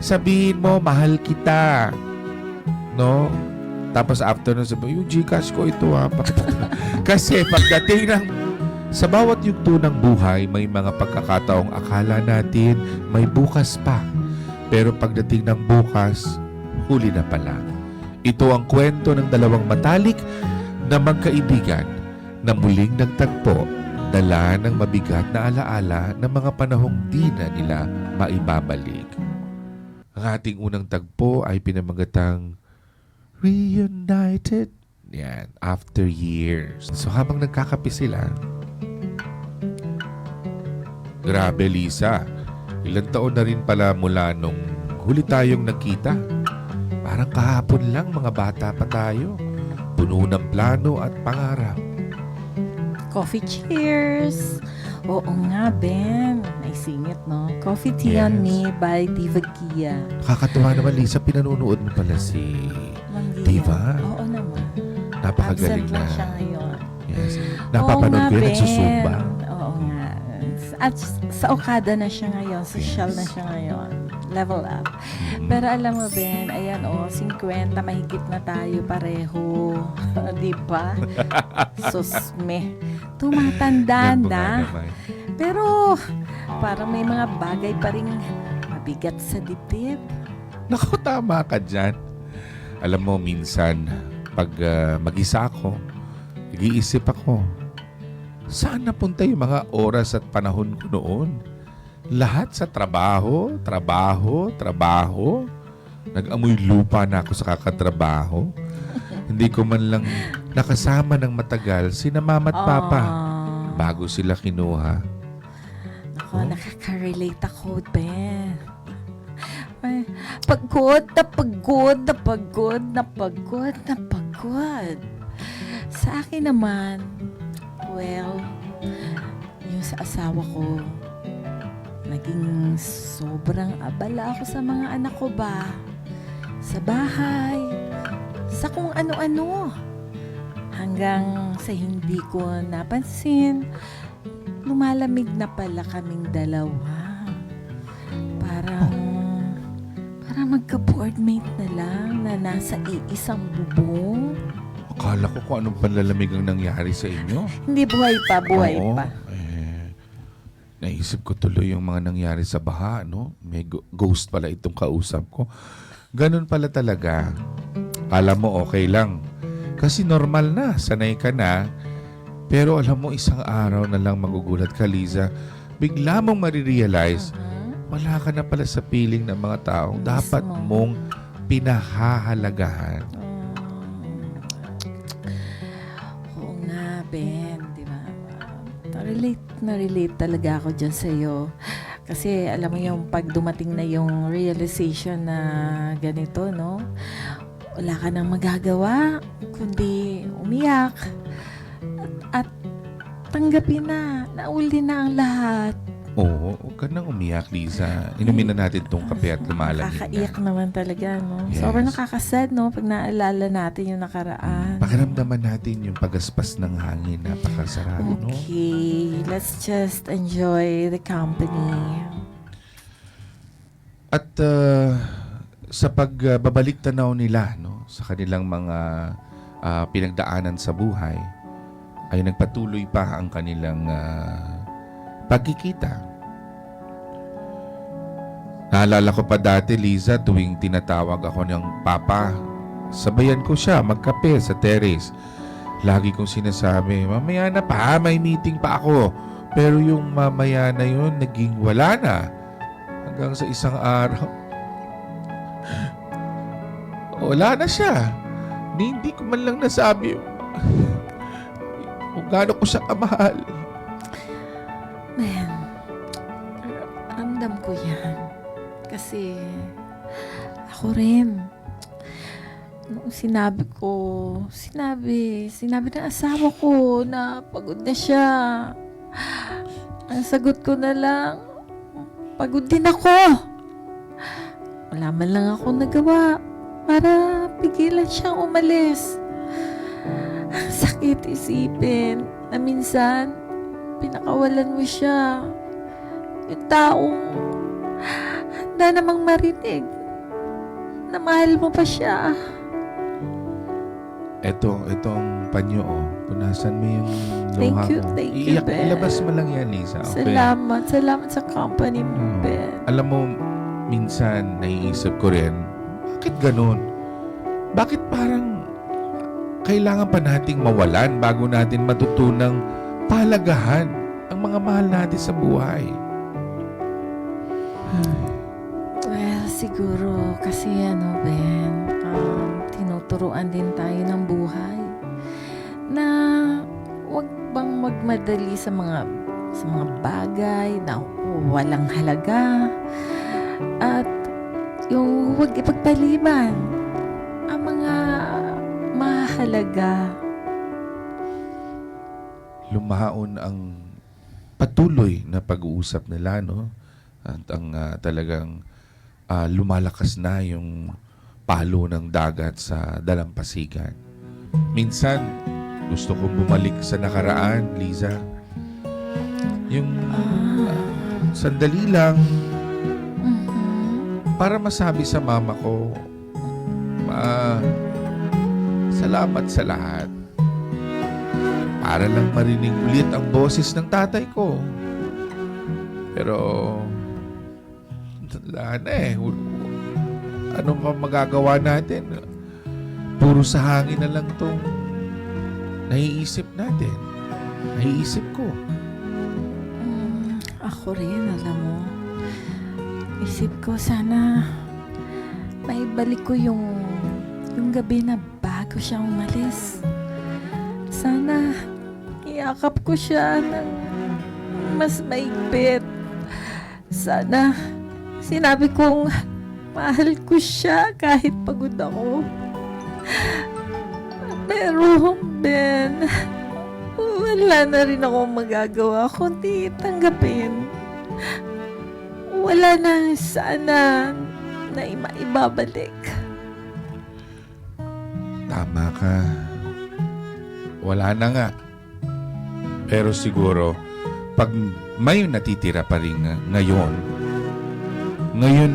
sabihin mo, mahal kita. No? Tapos after nun, sabi, yung Gcash ko ito ha. Kasi pagdating ng sa bawat yugto ng buhay, may mga pagkakataong akala natin may bukas pa. Pero pagdating ng bukas, huli na pala. Ito ang kwento ng dalawang matalik na magkaibigan na muling nagtagpo dala ng mabigat na alaala ng mga panahong di na nila maibabalik. Ang ating unang tagpo ay pinamagatang Reunited. Yan, after years. So habang nagkakape sila, Grabe, Lisa. Ilang taon na rin pala mula nung huli tayong nagkita. Parang kahapon lang mga bata pa tayo. Puno ng plano at pangarap. Coffee cheers! Oo nga, Ben. Naisingit, no? Coffee tea on Yes. me by Diva Gia. Nakakatuwa naman, Lisa. Pinanonood mo pala si... Mang Diva? Oo naman. Napakagaling Absent na. lang siya ngayon. Yes. Napapanood ko yun, nagsusumba. Oo nga. At sa Okada na siya ngayon. Social Yes. na siya ngayon. Level up. Mm. Pero alam mo, Ben, ayan o, 50, mahigit na tayo pareho. Di ba? Susme. Tumatanda na. Pero parang may mga bagay pa rin mabigat sa dibdib. Naku, tama ka dyan. Alam mo, minsan, pag ah, mag-isa ako, nag-iisip ako, saan napunta yung mga oras at panahon ko noon? Lahat sa trabaho, trabaho, trabaho. Nag-amoy lupa na ako sa kakatrabaho. Hindi ko man lang nakasama ng matagal si na mama at papa Ah. bago sila kinuha. Ako, Oh. nakaka-relate ako, Ben. Ay, pagod na pagod na pagod na pagod na pagod. Sa akin naman, well, yung sa asawa ko, naging sobrang abala ako sa mga anak ko ba? Sa bahay, sa kung ano-ano. Hanggang sa hindi ko napansin, lumalamig na pala kaming dalawa. Parang, parang magka-boardmate na lang na nasa iisang bubong. Akala ko kung anong panlalamig ang nangyari sa inyo. Hindi buhay pa, buhay Oo, pa. Eh, naisip ko tuloy yung mga nangyari sa baha, no? May go- ghost pala itong kausap ko. Ganun pala talaga. Alam mo, okay lang. Kasi normal na, sanay ka na. Pero alam mo, isang araw na lang magugulat ka, Liza. Bigla mong marirealize, Mhm. wala ka na pala sa piling ng mga taong dapat mong pinahahalagahan. Oo nga, Ben, di ba? Na-relate, na-relate talaga ako dyan sa'yo. Kasi alam mo yung pag dumating na yung realization na ganito, no? Wala ka nang magagawa, kundi umiyak. At, at tanggapin na, nauli na ang lahat. Oo, huwag ka nang umiyak, Liza. Inumin na natin tong kape at lumalamig na. Nakakaiyak naman talaga, no? Yes. Sobrang nakakasad, no? Pag naalala natin yung nakaraan. Pakiramdaman natin yung pagaspas ng hangin. Napakasarap, no? Okay, let's just enjoy the company. At uh, sa pagbabalik tanaw nila no, sa kanilang mga ah, pinagdaanan sa buhay, ay nagpatuloy pa ang kanilang ah, pagkikita. Naalala ko pa dati, Liza, tuwing tinatawag ako ng papa, sabayan ko siya magkape sa terrace. Lagi kong sinasabi, mamaya na pa, may meeting pa ako. Pero yung mamaya na yun, naging wala na. Hanggang sa isang araw, wala na siya. Ni hindi ko man lang nasabi kung gaano ko siya kamahal. Man, ramdam ko yan. Kasi, ako rin. Nung sinabi ko, sinabi, sinabi ng asawa ko na pagod na siya. Ang sagot ko na lang, pagod din ako. Wala man lang ako nagawa para pigilan siyang umalis. Ang sakit isipin na minsan pinakawalan mo siya. Yung taong maganda namang marinig na mahal mo pa siya. Eto, etong panyo, oh. Punasan mo yung Thank luha you, mo. thank you, Iyak- Ben. Ilabas mo lang yan, Lisa. Okay? Salamat. Salamat sa company mo, Mm. Ben. Alam mo, minsan naiisip ko rin, bakit ganun? Bakit parang kailangan pa nating mawalan bago natin matutunang palagahan ang mga mahal natin sa buhay? Well, siguro kasi ano, Ben, um, tinuturuan din tayo ng buhay na wag bang magmadali sa mga sa mga bagay na walang halaga at yung huwag ipagpaliban ang mga mahalaga. Lumaon ang patuloy na pag-uusap nila, no? At ang ah, talagang ah, lumalakas na yung palo ng dagat sa dalampasigan. Minsan, gusto kong bumalik sa nakaraan, Liza. Yung Ah, sandali lang. Para masabi sa mama ko, Ma, salamat sa lahat. Para lang marinig ulit ang boses ng tatay ko. Pero, wala na eh. Ano pa magagawa natin? Puro sa hangin na lang tong naiisip natin. Naiisip ko. Mm, ako rin, alam mo. Isip ko sana maibalik ko yung yung gabi na bago siya umalis. Sana iyakap ko siya ng mas maigpit. Sana sinabi kong mahal ko siya kahit pagod ako. Pero, Ben, wala na rin akong magagawa kundi tanggapin. Wala na sana na ima- ibabalik. Tama ka. Wala na nga. Pero siguro, pag may natitira pa rin nga- ngayon, ngayon,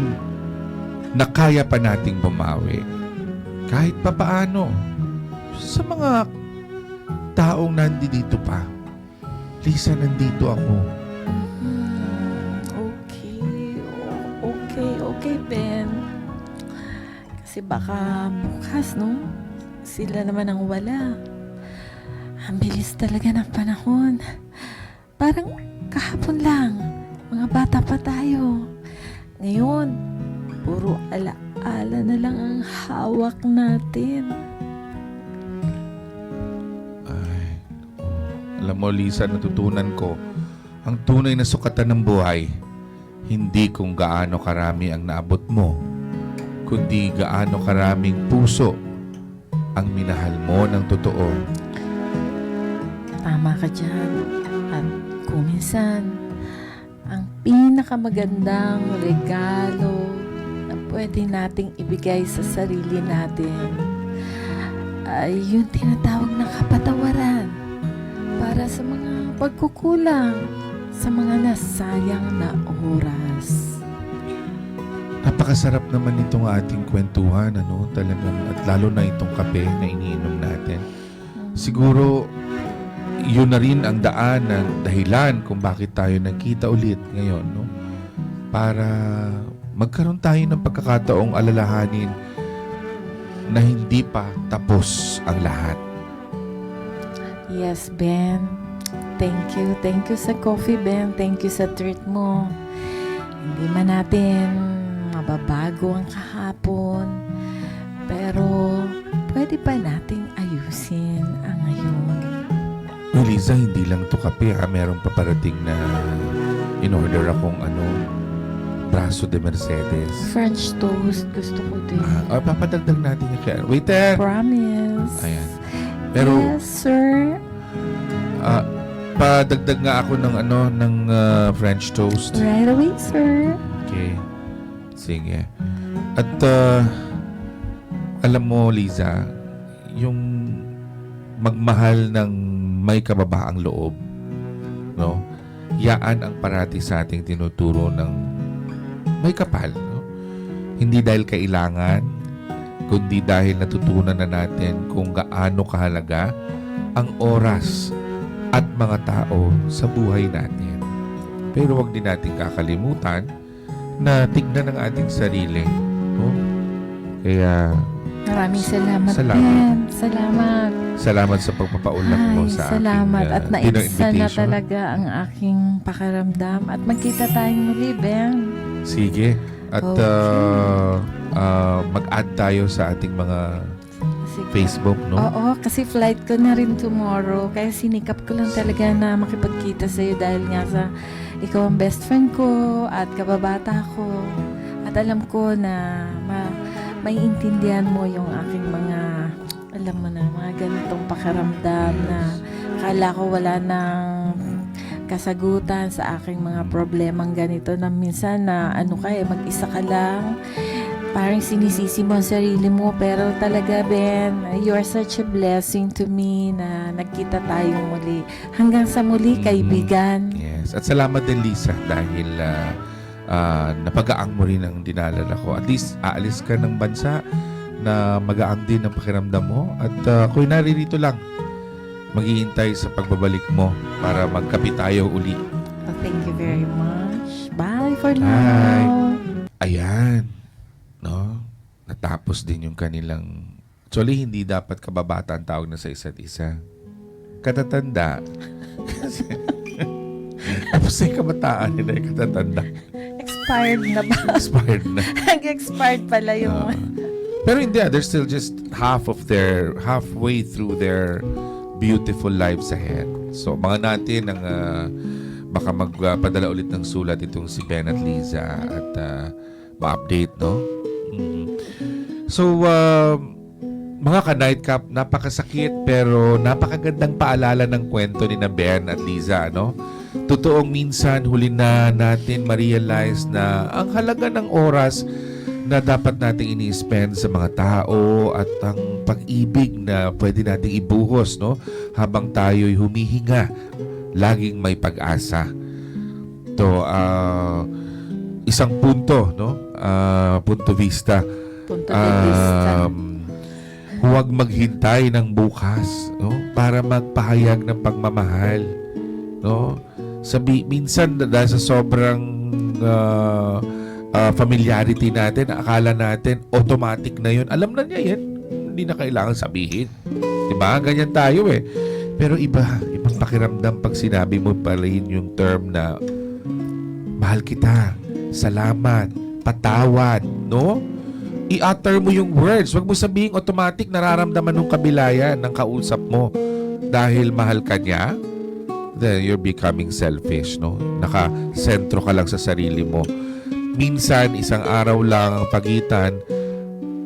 na kaya pa nating bumawi, kahit pa paano, sa mga taong nandito pa, Lisa, nandito ako. Kasi baka bukas, no? Sila naman ang wala. Ang bilis talaga ng panahon. Parang kahapon lang. Mga bata pa tayo. Ngayon, puro ala-ala na lang ang hawak natin. Ay, alam mo, Lisa, natutunan ko, ang tunay na sukatan ng buhay, hindi kung gaano karami ang naabot mo, kundi gaano karaming puso ang minahal mo ng totoo. Tama ka dyan. At kung ang pinakamagandang regalo na pwede nating ibigay sa sarili natin ay yung tinatawag na kapatawaran para sa mga pagkukulang sa mga nasayang na oras. Napakasarap naman itong ating kwentuhan, ano, talagang, at lalo na itong kape na iniinom natin. Siguro, yun na rin ang daan ng dahilan kung bakit tayo nagkita ulit ngayon, no? Para magkaroon tayo ng pagkakataong alalahanin na hindi pa tapos ang lahat. Yes, Ben. Thank you. Thank you sa coffee, Ben. Thank you sa treat mo. Hindi man natin mababago ang kahapon. Pero, pwede pa nating ayusin ang ngayon. Uy, Liza, hindi lang to kape, ha? Meron pa parating na in-order akong ano, braso de Mercedes. French toast, gusto ko din. Ah, ah, papadagdag natin yung kaya. Waiter! Promise. Ayan. Pero, yes, sir. ah, padagdag nga ako ng ano, ng ah, French toast. Right away, sir. Okay. Sige. At, ah, alam mo, Liza, yung magmahal ng may kababaang loob, no? Yaan ang parati sa ating tinuturo ng may kapal, no? Hindi dahil kailangan, kundi dahil natutunan na natin kung gaano kahalaga ang oras at mga tao sa buhay natin. Pero wag din natin kakalimutan na tignan ang ating sarili. No? Kaya Maraming salamat, Salamat. Ben. Salamat. salamat sa pagpapaulak mo Ay, sa salamat. aking uh, At naibsan na talaga ang aking pakaramdam. At magkita tayong muli, Ben. Sige. At Okay. uh, uh, mag-add tayo sa ating mga Sige. Facebook, no? Oo, kasi flight ko na rin tomorrow. Kaya sinikap ko lang talaga na makipagkita sa'yo dahil nga sa ikaw ang best friend ko at kababata ko. At alam ko na ma maiintindihan mo yung aking mga, alam mo na, mga ganitong pakaramdam na kala ko wala nang kasagutan sa aking mga problemang ganito na minsan na ano ka eh, mag-isa ka lang parang sinisisi mo ang sarili mo pero talaga Ben you are such a blessing to me na nagkita tayong muli hanggang sa muli Mhm. kaibigan Yes. At salamat din, Lisa, dahil uh, uh, napagaang mo rin ang dinalala ko. At least, aalis ka ng bansa na magaang din ang pakiramdam mo. At uh, ako'y naririto lang. Maghihintay sa pagbabalik mo para magkape tayo uli. oh, thank you very much bye for Bye. now Ayan. No? Natapos din yung kanilang... Actually, hindi dapat kababata ang tawag na sa isa't isa. Katatanda. Kasi... Tapos yung kabataan nila yung katatanda. expired na ba Expired na. nag-expired pala yung Ah. pero hindi, ah, they're still just half of their, halfway through their beautiful lives ahead. So, mga natin ang ah, baka magpadala ulit ng sulat itong si Ben at Liza at ah, ma-update, no? Mhm. So, ah, mga ka-nightcap, napakasakit pero napakagandang paalala ng kwento ni na Ben at Liza, no? Totoong minsan huli na natin ma-realize na ang halaga ng oras na dapat nating ini-spend sa mga tao at ang pag-ibig na pwede nating ibuhos no habang tayo'y humihinga laging may pag-asa to ah, isang punto no? Ah, punto vista. Punto de vista. Um, huwag maghintay ng bukas no? Para magpahayag ng pagmamahal no? Sabi minsan dahil sa sobrang uh, uh, familiarity natin akala natin automatic na yun. Alam na niya yan. Hindi na kailangan sabihin. Di ba ganyan tayo eh. Pero iba ibang pakiramdam pag sinabi mo pa rin yung term na mahal kita salamat patawad no i-utter mo yung words. Huwag mo sabihin automatic nararamdaman ng kabilayan ng kausap mo dahil mahal ka niya. Then you're becoming selfish, no? Naka-sentro ka lang sa sarili mo. Minsan, isang araw lang ang pagitan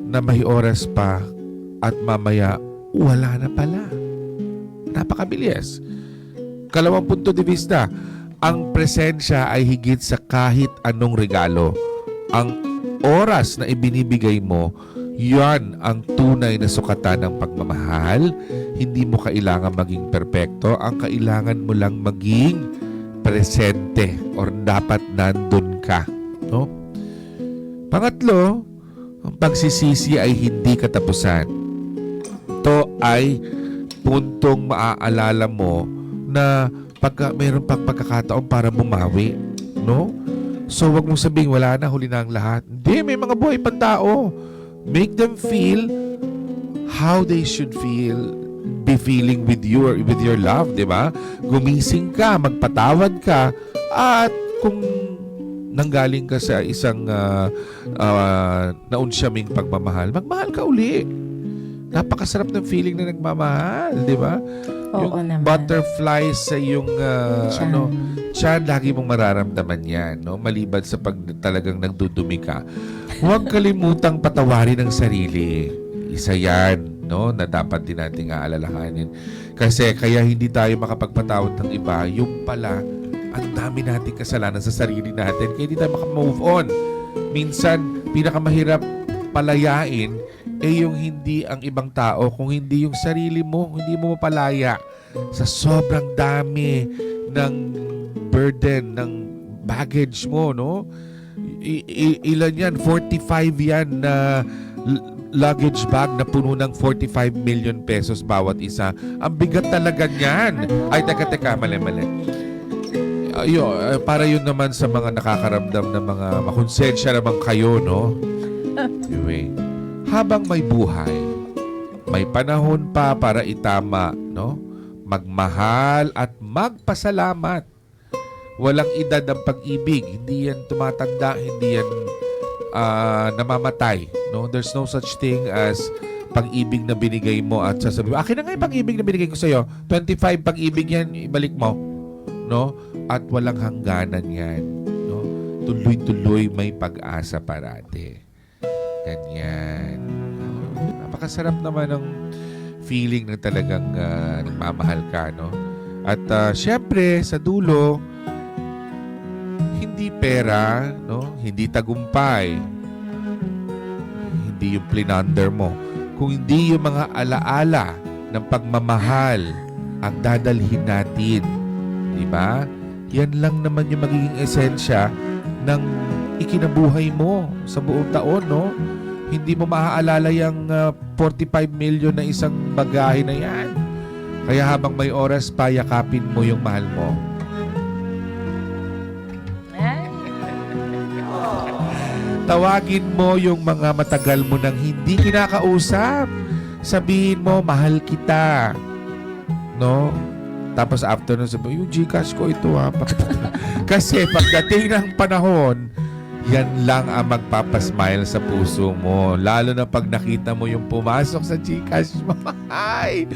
na may oras pa at mamaya wala na pala. Napakabilis. Kalawang punto de vista, ang presensya ay higit sa kahit anong regalo. Ang oras na ibinibigay mo, yan ang tunay na sukatan ng pagmamahal. Hindi mo kailangan maging perpekto. Ang kailangan mo lang maging presente or dapat nandun ka. No? Pangatlo, ang pagsisisi ay hindi katapusan. Ito ay puntong maaalala mo na pagka mayroon pang pagkakataon para bumawi. No? So, wag mong sabihin, wala na, huli na ang lahat. Hindi, may mga buhay pang tao. Make them feel how they should feel be feeling with your with your love, 'di ba? Gumising ka, magpatawad ka at kung nanggaling ka sa isang uh, uh, naunsyaming pagmamahal, magmahal ka uli. Napakasarap ng feeling na nagmamahal, 'di ba? oo yung naman Butterflies sa yung uh, Tiyan. ano, Tiyan, lagi mong mararamdaman yan, no? Maliban sa pag talagang nagdudumi ka. Huwag kalimutang patawarin ang sarili. Isa yan, no? Na dapat din nating aalalahanin. Kasi kaya hindi tayo makapagpatawad ng iba, yung pala, ang dami nating kasalanan sa sarili natin. Kaya hindi tayo makamove on. Minsan, pinakamahirap palayain eh yung hindi ang ibang tao, kung hindi yung sarili mo, hindi mo mapalaya sa sobrang dami ng burden, ng baggage mo, no? i- i- ilan yan? 45 yan na luggage bag na puno ng 45 million pesos bawat isa. Ang bigat talaga niyan. Ay, teka, teka, mali, mali. Ayo, eh, para yun naman sa mga nakakaramdam ng mga makonsensya naman kayo, no? Anyway, habang may buhay, may panahon pa para itama, no? Magmahal at magpasalamat. Walang edad ang pag-ibig. Hindi yan tumatanda, hindi yan ah, namamatay. No? There's no such thing as pag-ibig na binigay mo at sasabihin, akin na nga yung pag-ibig na binigay ko sa'yo. 25 pag-ibig yan, ibalik mo. No? At walang hangganan yan. No? Tuloy-tuloy may pag-asa parate. Ganyan. Napakasarap naman ng feeling na talagang ah, nagmamahal ka, no? At ah, syempre, sa dulo, hindi pera, no? Hindi tagumpay. Hindi yung plinander mo. Kung hindi yung mga alaala ng pagmamahal ang dadalhin natin. Di ba? Yan lang naman yung magiging esensya ng ikinabuhay mo sa buong taon, no? Hindi mo maaalala yung ah, 45 million na isang bagahe na yan. Kaya habang may oras pa, yakapin mo yung mahal mo. Tawagin mo yung mga matagal mo nang hindi kinakausap. Sabihin mo, mahal kita. No? Tapos after nun sabi, yung Gcash ko ito ha. Kasi pagdating ng panahon, yan lang ang magpapasmile sa puso mo. Lalo na pag nakita mo yung pumasok sa Gcash mo. Ay!